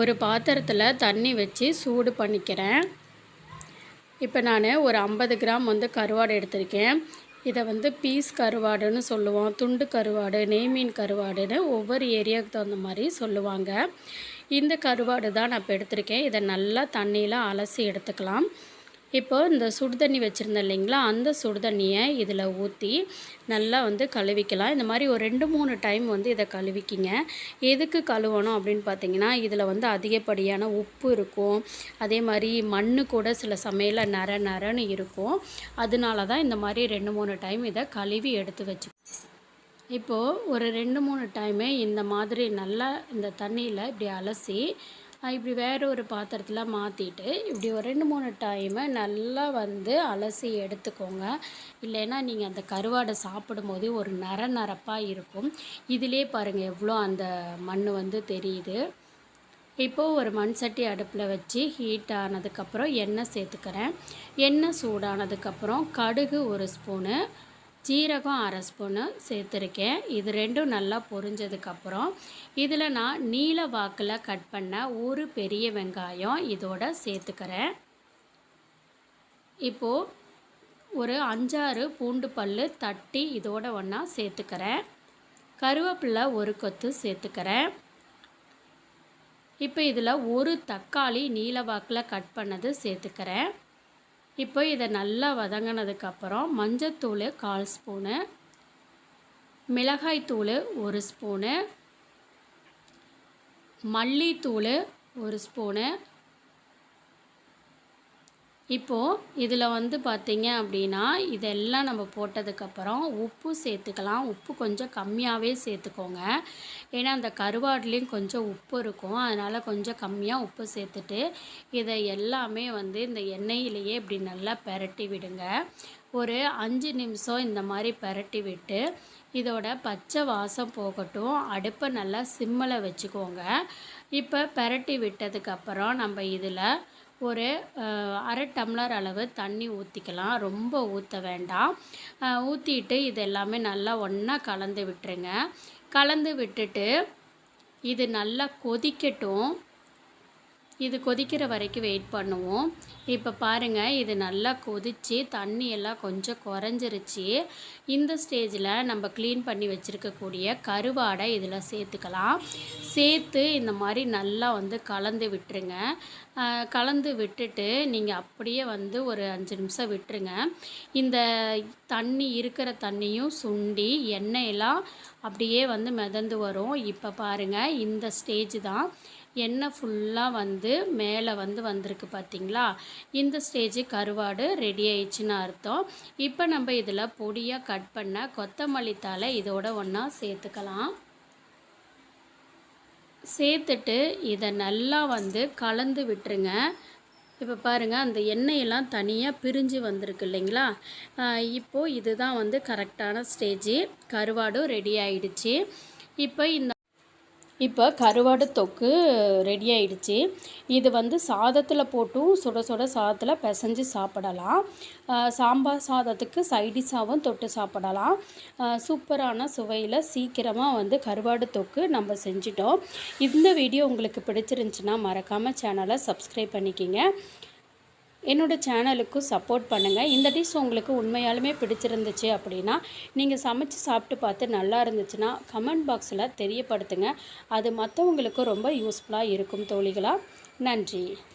ஒரு பாத்திரத்தில் தண்ணி வச்சு சூடு பண்ணிக்கிறேன். இப்போ நான் ஒரு ஐம்பது கிராம் வந்து கருவாடு எடுத்திருக்கேன். இதை வந்து பீஸ் கருவாடுன்னு சொல்லுவோம் துண்டு கருவாடு நெய்மீன் கருவாடுன்னு ஒவ்வொரு ஏரியாவுக்கு தகுந்த மாதிரி சொல்லுவாங்க. இந்த கருவாடு தான் நான் இப்போ எடுத்திருக்கேன். இதை நல்லா தண்ணியில் அலசி எடுத்துக்கலாம். இப்போ இந்த சுடு தண்ணி வச்சுருந்தேன் இல்லைங்களா? அந்த சுடு தண்ணியை இதில் ஊற்றி நல்லா வந்து கழுவிக்கலாம். இந்த மாதிரி ஒரு ரெண்டு மூணு டைம் வந்து இதை கழுவிக்கிங்க. எதுக்கு கழுவணும் அப்படின்னு பார்த்தீங்கன்னா இதில் வந்து அதிகப்படியான உப்பு இருக்கும். அதே மாதிரி மண் கூட சில சமையலில் நர நரன்னு இருக்கும். அதனால தான் இந்த மாதிரி ரெண்டு மூணு டைம் இதை கழுவி எடுத்து வச்சு இப்போது ஒரு ரெண்டு மூணு டைமே இந்த மாதிரி நல்லா இந்த தண்ணியில் இப்படி அலசி இப்படி வேறு ஒரு பாத்திரத்தில் மாற்றிட்டு இப்படி ஒரு ரெண்டு மூணு டைமு நல்லா வந்து அலசி எடுத்துக்கோங்க. இல்லைன்னா நீங்கள் அந்த கருவாடை சாப்பிடும்போது ஒரு நர நரப்பாக இருக்கும். இதிலே பாருங்கள் எவ்வளோ அந்த மண் வந்து தெரியுது. இப்போது ஒரு மண் சட்டி அடுப்பில் வச்சு ஹீட் ஆனதுக்கப்புறம் எண்ணெய் சேர்த்துக்கிறேன். எண்ணெய் சூடானதுக்கப்புறம் கடுகு ஒரு ஸ்பூனு ஜீரகம் அரை ஸ்பூனு சேர்த்துருக்கேன். இது ரெண்டும் நல்லா பொரிஞ்சதுக்கப்புறம் இதில் நான் நீல வாக்கில் கட் பண்ண ஒரு பெரிய வெங்காயம் இதோட சேர்த்துக்கிறேன். இப்போது ஒரு அஞ்சாறு பூண்டு பல் தட்டி இதோட ஒன்றா சேர்த்துக்கிறேன். கருவேப்பிலை ஒரு கொத்து சேர்த்துக்கிறேன். இப்போ இதில் ஒரு தக்காளி நீல வாக்கில் கட் பண்ணது சேர்த்துக்கிறேன். இப்போ இதை நல்லா வதங்கினதுக்கப்புறம் மஞ்சத்தூள் கால் ஸ்பூனு மிளகாய்த்தூள் ஒரு ஸ்பூனு மல்லித்தூள் ஒரு ஸ்பூனு இப்போது இதில் வந்து பார்த்திங்க அப்படின்னா இதெல்லாம் நம்ம போட்டதுக்கப்புறம் உப்பு சேர்த்துக்கலாம். உப்பு கொஞ்சம் கம்மியாகவே சேர்த்துக்கோங்க. ஏன்னா அந்த கருவாடுலேயும் கொஞ்சம் உப்பு இருக்கும். அதனால் கொஞ்சம் கம்மியாக உப்பு சேர்த்துட்டு இதை எல்லாமே வந்து இந்த எண்ணெயிலேயே இப்படி நல்லா பெரட்டி விடுங்க. ஒரு அஞ்சு நிமிஷம் இந்த மாதிரி பெரட்டி விட்டு இதோட பச்சை வாசம் போகட்டும். அடுப்பை நல்லா சிம்மில் வச்சுக்கோங்க. இப்போ பெரட்டி விட்டதுக்கப்புறம் நம்ம இதில் ஒரு அரை டம்ளர் அளவு தண்ணி ஊற்றிக்கலாம் ரொம்ப ஊற்ற வேண்டாம். ஊற்றிட்டு இது எல்லாமே நல்லா ஒன்றா கலந்து விட்டுருங்க. கலந்து விட்டுட்டு இது நல்லா கொதிக்கட்டும். இது கொதிக்கிற வரைக்கும் வெயிட் பண்ணுவோம். இப்போ பாருங்கள் இது நல்லா கொதித்து தண்ணி எல்லாம் கொஞ்சம் குறைஞ்சிருச்சு. இந்த ஸ்டேஜில் நம்ம க்ளீன் பண்ணி வச்சுருக்கக்கூடிய கருவாடை இதில் சேர்த்துக்கலாம். சேர்த்து இந்த மாதிரி நல்லா வந்து கலந்து விட்டுருங்க. கலந்து விட்டுட்டு நீங்கள் அப்படியே வந்து ஒரு அஞ்சு நிமிஷம் விட்டுருங்க. இந்த தண்ணி இருக்கிற தண்ணியும் சுண்டி எண்ணெயெல்லாம் அப்படியே வந்து மிதந்து வரும். இப்போ பாருங்கள் இந்த ஸ்டேஜ் தான். எண்ணெய் ஃபுல்லாக வந்து மேலே வந்து வந்திருக்கு பார்த்திங்களா? இந்த ஸ்டேஜு கருவாடு ரெடி ஆயிடுச்சுன்னு அர்த்தம். இப்போ நம்ம இதில் பொடியாக கட் பண்ண கொத்தமல்லி தலை இதோட ஒன்றா சேர்த்துக்கலாம். சேர்த்துட்டு இதை நல்லா வந்து கலந்து விட்டுருங்க. இப்போ பாருங்கள் அந்த எண்ணெயெல்லாம் தனியாக பிரிஞ்சு வந்திருக்கு இல்லைங்களா? இப்போது இதுதான் வந்து கரெக்டான ஸ்டேஜு கருவாடும் ரெடி ஆயிடுச்சு. இப்போ இந்த இப்போ கருவாடு தொக்கு ரெடி ஆயிடுச்சு. இது வந்து சாதத்தில் போட்டும் சுட சுட சாதத்தில் பிசைஞ்சு சாப்பிடலாம். சாம்பார் சாதத்துக்கு சைடிஷாகவும் தொட்டு சாப்பிடலாம். சூப்பரான சுவையில் சீக்கிரமாக வந்து கருவாடு தொக்கு நம்ம செஞ்சிட்டோம். இந்த வீடியோ உங்களுக்கு பிடிச்சிருந்துச்சின்னா மறக்காமல் சேனலை சப்ஸ்கிரைப் பண்ணிக்கிங்க. என்னோடய சேனலுக்கும் சப்போர்ட் பண்ணுங்கள் இந்த டிஷ் உங்களுக்கு உண்மையாலுமே பிடிச்சிருந்துச்சு அப்படின்னா நீங்கள் சமைச்சு சாப்பிட்டு பார்த்து நல்லா இருந்துச்சுன்னா கமெண்ட் பாக்ஸில் தெரியப்படுத்துங்க. அது மற்றவங்களுக்கும் ரொம்ப யூஸ்ஃபுல்லாக இருக்கும் தோழிகளாக நன்றி.